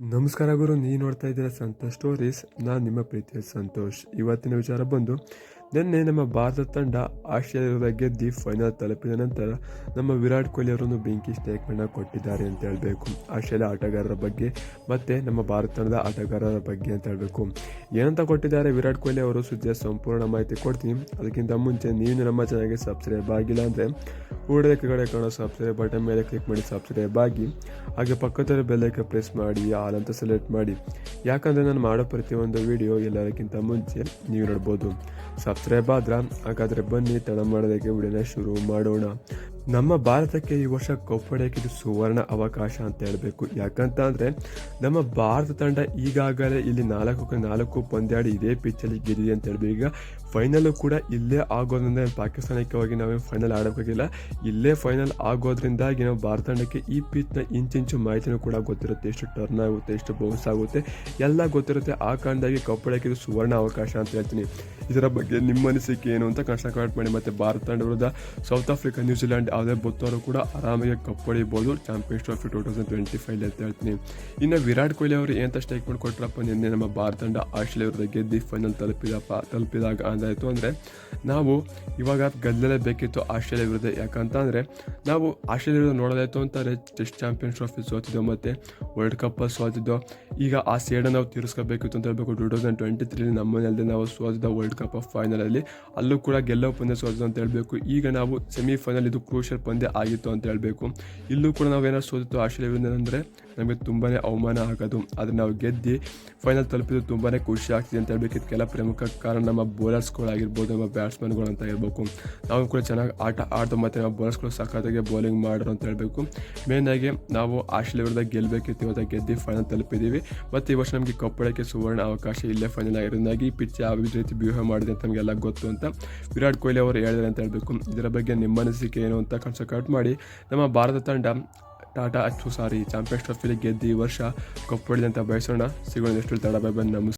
ನಮಸ್ಕಾರ ಗುರು ನೀವು ನೋಡ್ತಾ ಇದ್ದೀರಾ ಸಂತೋಷ್ ಸ್ಟೋರೀಸ್ ನಾನು ನಿಮ್ಮ ಪ್ರೀತಿಯ ಸಂತೋಷ್. ಇವತ್ತಿನ ವಿಚಾರ ಬಂದು ನಿನ್ನೆ ನಮ್ಮ ಭಾರತ ತಂಡ ಆಸ್ಟ್ರೇಲಿಯಾ ಗೆದ್ದು ಫೈನಲ್ ತಲುಪಿದ ನಂತರ ನಮ್ಮ ವಿರಾಟ್ ಕೊಹ್ಲಿ ಅವರನ್ನು ಬೆಂಕಿ ಸ್ಟೇಟ್ಮೆಂಟ್ನ ಕೊಟ್ಟಿದ್ದಾರೆ ಅಂತ ಹೇಳಬೇಕು. ಆಸ್ಟ್ರೇಲಿಯಾ ಆಟಗಾರರ ಬಗ್ಗೆ ಮತ್ತು ನಮ್ಮ ಭಾರತ ತಂಡದ ಆಟಗಾರರ ಬಗ್ಗೆ ಅಂತ ಹೇಳಬೇಕು. ಏನಂತ ಕೊಟ್ಟಿದ್ದಾರೆ ವಿರಾಟ್ ಕೊಹ್ಲಿ ಅವರು ಸುದ್ದಿಯ ಸಂಪೂರ್ಣ ಮಾಹಿತಿ ಕೊಡ್ತೀನಿ. ಅದಕ್ಕಿಂತ ಮುಂಚೆ ನೀವು ನಮ್ಮ ಚಾನಲ್ಗೆ ಸಬ್ಸ್ಕ್ರೈಬ್ ಆಗಿಲ್ಲ ಅಂದರೆ ಕೂಡಲೇ ಕಡೆ ಕಾಣೋ ಸಬ್ಸ್ಕ್ರೈಬ್ ಬಟನ್ ಮೇಲೆ ಕ್ಲಿಕ್ ಮಾಡಿ ಸಬ್ಸ್ಕ್ರೈಬ್ ಆಗಿ, ಹಾಗೆ ಪಕ್ಕದಲ್ಲಿ ಬೆಲ್ಲೈಕ ಪ್ರೆಸ್ ಮಾಡಿ ಆಲ್ ಅಂತ ಸೆಲೆಕ್ಟ್ ಮಾಡಿ. ಯಾಕಂದರೆ ನಾನು ಮಾಡೋ ಪ್ರತಿಯೊಂದು ವಿಡಿಯೋ ಎಲ್ಲರಿಗಿಂತ ಮುಂಚೆ ನೀವು ನೋಡ್ಬೋದು. ಸಬ್ಸ್ಕ್ರೈಬ್ ಬಾದ್ರ. ಹಾಗಾದರೆ ಬನ್ನಿ ತಡ ಮಾಡೋದಕ್ಕೆ ವಿಡಿಯೋನ ಶುರು ಮಾಡೋಣ. ನಮ್ಮ ಭಾರತಕ್ಕೆ ಈ ವರ್ಷ ಕಪ್ ಹೊಡೆಯೋಕೆ ಇದು ಸುವರ್ಣ ಅವಕಾಶ ಅಂತ ಹೇಳಬೇಕು. ಯಾಕಂತ ಅಂದರೆ ನಮ್ಮ ಭಾರತ ತಂಡ ಈಗಾಗಲೇ ಇಲ್ಲಿ ನಾಲ್ಕು ನಾಲ್ಕು ಪಂದ್ಯಾಡಿ ಇದೇ ಪಿಚ್ಚಲ್ಲಿ ಗೆದ್ದಿದೆ ಅಂತ ಹೇಳ್ಬೇಕು. ಈಗ ಫೈನಲ್ಲು ಕೂಡ ಇಲ್ಲೇ ಆಗೋದ್ರಿಂದ ಪಾಕಿಸ್ತಾನಕ್ಕೆ ಹೋಗಿ ನಾವೇನು ಫೈನಲ್ ಆಡೋಕ್ಕಾಗಿಲ್ಲ. ಇಲ್ಲೇ ಫೈನಲ್ ಆಗೋದ್ರಿಂದಾಗಿ ನಾವು ಭಾರತ ತಂಡಕ್ಕೆ ಈ ಪಿಚ್ನ ಇಂಚಿಂಚು ಮಾಹಿತಿನೂ ಕೂಡ ಗೊತ್ತಿರುತ್ತೆ. ಎಷ್ಟು ಟರ್ನ್ ಆಗುತ್ತೆ, ಎಷ್ಟು ಬೌನ್ಸ್ ಆಗುತ್ತೆ, ಎಲ್ಲ ಗೊತ್ತಿರುತ್ತೆ. ಆ ಕಾರಣದಾಗಿ ಕಪ್ ಹೊಡೆಯೋಕೆ ಇದು ಸುವರ್ಣ ಅವಕಾಶ ಅಂತ ಹೇಳ್ತೀನಿ. ಇದರ ಬಗ್ಗೆ ನಿಮ್ಮ ಅನಿಸಿಕೆ ಏನು ಅಂತ ಕಷ್ಟ ಮಾಡಿ. ಮತ್ತು ಭಾರತ ತಂಡ ವಿರುದ್ಧ ಸೌತ್ ಆಫ್ರಿಕಾ ನ್ಯೂಜಿಲೆಂಡ್ ಯಾವುದೇ ಬತ್ತವರು ಕೂಡ ಆರಾಮಾಗಿ cup ಹೊಡಿಬೋದು. Champions Trophy two thousand twenty five ಅಂತ ಹೇಳ್ತೀನಿ ಇನ್ನು ವಿರಾಟ್ ಕೊಹ್ಲಿ ಅವರು ಏನಂತ ಸ್ಟೇಟ್ಮೆಂಟ್ ಕೊಟ್ಟರಪ್ಪ ನಿನ್ನೆ ನಮ್ಮ ಭಾರತ ತಂಡ ಆಸ್ಟ್ರೇಲಿಯಾ ವಿರುದ್ಧ ಗೆದ್ದು ಫೈನಲ್ ತಲುಪಿದಪ್ಪ, ತಲುಪಿದಾಗ ಅಂದಾಯಿತು ಅಂದರೆ ನಾವು ಇವಾಗ ಗೆಲ್ಲಲೇಬೇಕಿತ್ತು ಆಸ್ಟ್ರೇಲಿಯಾ ವಿರುದ್ಧ. ಯಾಕಂತ ಅಂದರೆ ನಾವು ಆಸ್ಟ್ರೇಲಿಯಾ ವಿರುದ್ಧ ನೋಡೋದಾಯ್ತು ಅಂತಾರೆ ಟೆಸ್ಟ್ ಚಾಂಪಿಯನ್ಸ್ ಟ್ರೋಫಿ ಸೋತಿದ್ದೋ ಮತ್ತು ವರ್ಲ್ಡ್ ಕಪ್ಪಲ್ಲಿ ಸೋತಿದ್ದೋ ಈಗ ಆ ಸೇಡನ್ನು ನಾವು ತೀರಿಸ್ಕೋಬೇಕಿತ್ತು ಅಂತ ಹೇಳ್ಬೇಕು. ಟೂ ತೌಸಂಡ್ ಟ್ವೆಂಟಿ ತ್ರೀಲಿ ನಮ್ಮನೆಯಲ್ಲದೆ ನಾವು ಸೋತಿದ್ದ ವರ್ಲ್ಡ್ ಕಪ್ ಆಫ್ ಫೈನಲಲ್ಲಿ ಅಲ್ಲೂ ಕೂಡ ಗೆಲ್ಲೋ ಪಂದ್ಯ ಸೋತಿದ್ದು ಅಂತ ಹೇಳಬೇಕು. ಈಗ ನಾವು ಸೆಮಿಫೈನಲ್ ಇದು ಕ್ರೂಷಿಯಲ್ ಪಂದ್ಯ ಆಗಿತ್ತು ಅಂತ ಹೇಳಬೇಕು. ಇಲ್ಲೂ ಕೂಡ ನಾವೇನಾದ್ರು ಸೋತಿತ್ತು ಆಸ್ಟ್ರೇಲಿಯಾ ಅಂದರೆ ನಮಗೆ ತುಂಬಾ ಅವಮಾನ ಆಗೋದು. ಆದರೆ ನಾವು ಗೆದ್ದು ಫೈನಲ್ ತಲುಪಿದ್ದು ತುಂಬಾ ಖುಷಿ ಆಗ್ತಿದೆ ಅಂತ ಹೇಳ್ಬೇಕು. ಕೆಲ ಪ್ರಮುಖ ಕಾರಣ ನಮ್ಮ ಬೌಲರ್ಸ್ಗಳಾಗಿರ್ಬೋದು ನಮ್ಮ ಬ್ಯಾಟ್ಸ್ಮನ್ಗಳು ಅಂತ ಹೇಳ್ಬೇಕು. ನಾವು ಕೂಡ ಚೆನ್ನಾಗಿ ಆಟ ಆಡ್ದು ಮತ್ತು ನಮ್ಮ ಬೌಲರ್ಸ್ಗಳು ಸಖತ್ತಾಗಿ ಬೌಲಿಂಗ್ ಮಾಡೋರು ಅಂತ ಹೇಳಬೇಕು. ಮೇಯ್ನಾಗಿ ನಾವು ಆಸ್ಟ್ರೇಲಿಯಾ ಗೆಲ್ಲಬೇಕಿತ್ತು ಇವತ್ತು ಗೆದ್ದು ಫೈನಲ್ ತಲುಪಿದ್ದೀವಿ ಮತ್ತು ಈ ವರ್ಷ ನಮಗೆ ಕಪ್ಪಳಕ್ಕೆ ಸುವರ್ಣ ಅವಕಾಶ ಇಲ್ಲೇ ಫೈನಲ್ ಆಗಿರೋದಾಗಿ ಪಿಚ್ ಯಾವ ರೀತಿ ಬಿಹೇವ್ ಮಾಡಿದೆ ಅಂತ ನಮಗೆಲ್ಲ ಗೊತ್ತು ಅಂತ ವಿರಾಟ್ ಕೊಹ್ಲಿ ಅವರು ಹೇಳಿದ್ದಾರೆ ಅಂತ ಹೇಳಬೇಕು. ಇದರ ಬಗ್ಗೆ ನಿಮ್ಮ ಅನಿಸಿಕೆ ಏನು ಅಂತ ಕನ್ಸ ಕಟ್ ಮಾಡಿ. ನಮ್ಮ ಭಾರತ ತಂಡ ಟಾಟಾ ಅಚ್ಚು ಸಾರಿ ಚಾಂಪಿಯನ್ಸ್ ಟ್ರೋಫಿಲಿ ಗೆದ್ದು ಈ ವರ್ಷ ಕಪ್ಪು ಹೊಡೆದಂತ ಬಯಸೋಣ. ಸಿಗೋಣ ಎಷ್ಟು ತಡ ಬೈ ಬಂದು ನಮಸ್ಕಾರ